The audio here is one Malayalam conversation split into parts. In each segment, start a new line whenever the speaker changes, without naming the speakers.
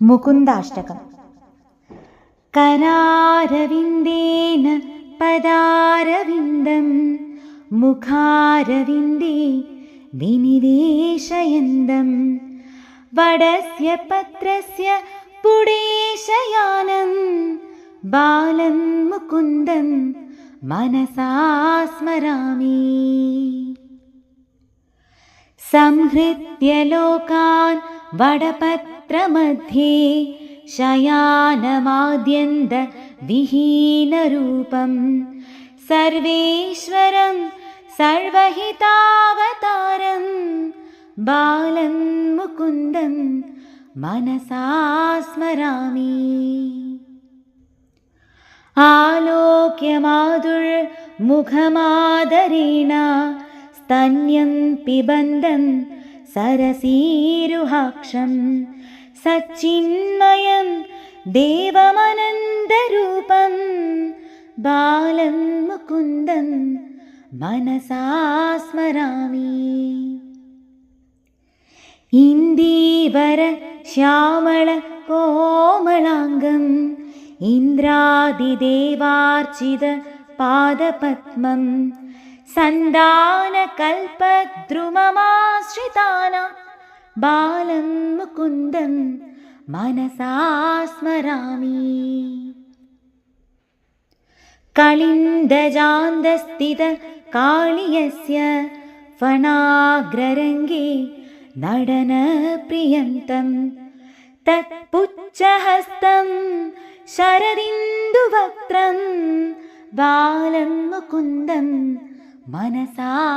മുകുന്ദാഷ്ടകം. കരാരവിന്ദേന പദാരവിന്ദം മുഖാരവിന്ദേ വിനിവേശയന്തം വടസ്യ പത്രസ്യ പുടേശയാനം ബാലൻ മുകുന്ദൻ മനസാസ്മരാമി സംഹൃത്യ ലോകാൻ വടപത്ര वडपत्रमध्ये शयानमाद्यन्द विहीनरूपं सर्वेश्वरं सर्वहितावतारं बालं मुकुन्दं मनसा स्मरामि। आलोक्यमादुर्मुखमादरेण स्तन्यं पिबन्दं സരസീരുഹാക്ഷം. സച്ചിന്മയം ദേവമനന്തരൂപം. ബാലം മുകുന്ദം മനസാസ്മരാമി. ഇന്ദീവര ശ്യാമള കോമളാംഗം. ഇന്ദ്രാദിദേവാർച്ചിത പാദപത്മം. സന്താനകൽപദ്രുമമാ താന ബാലം മുകുന്ദം മനസാസ്മരാമി. കളിന്ദജാന്തസ്ഥിത കാളിയസ്യ ഫണാഗ്രരംഗേ നടന പ്രിയന്തം. തത്പുച്ഛഹസ്തം ശരദിന്ദുവക്ത്രം ബാലം മുകുന്ദം മനസാ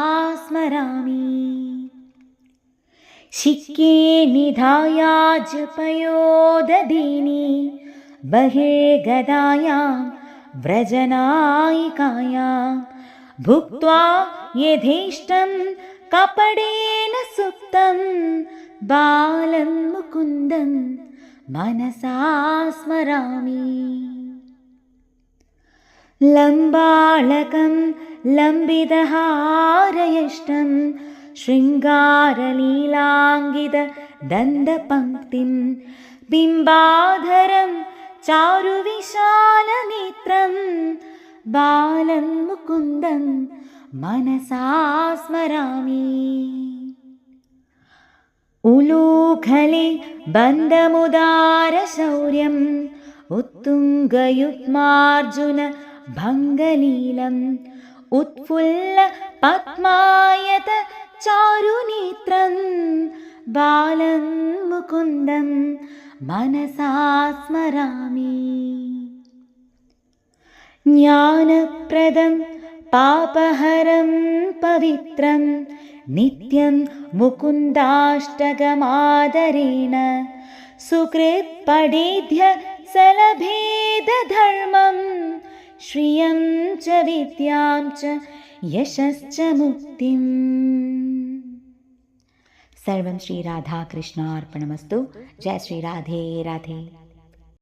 शिक्के निधाया जपयोददीनि बहिर्गदायां व्रजनायिकायां। भुक्त्वा यथेष्टं कपडेन सुप्तं बालं मुकुन्दं मनसा स्मरामि। लम्बाळकं लम्बितहारयष्टं शृङ्गारलीलाङ्गितदन्तपङ्क्तिं बिम्बाधरं चारुविशालनेत्रं बालं मुकुन्दं मनसा स्मरामि उलूखले बन्धमुदारशौर्यम् उत्तुङ्गयुग्मार्जुन भङ्गलीलम् उत्फुल्ल पद्मायत चारुनेत्रं बालं मुकुन्दं मनसा स्मरामि ज्ञानप्रदं पापहरं पवित्रं नित्यं मुकुन्दाष्टकमादरेण सुकृत्पडेध्य सलभेदधर्मं श्रियं च विद्यां च यशश्च मुक्तिम् सर्वं श्रीराधाकृष्णार्पणमस्तु जय श्रीराधे राधे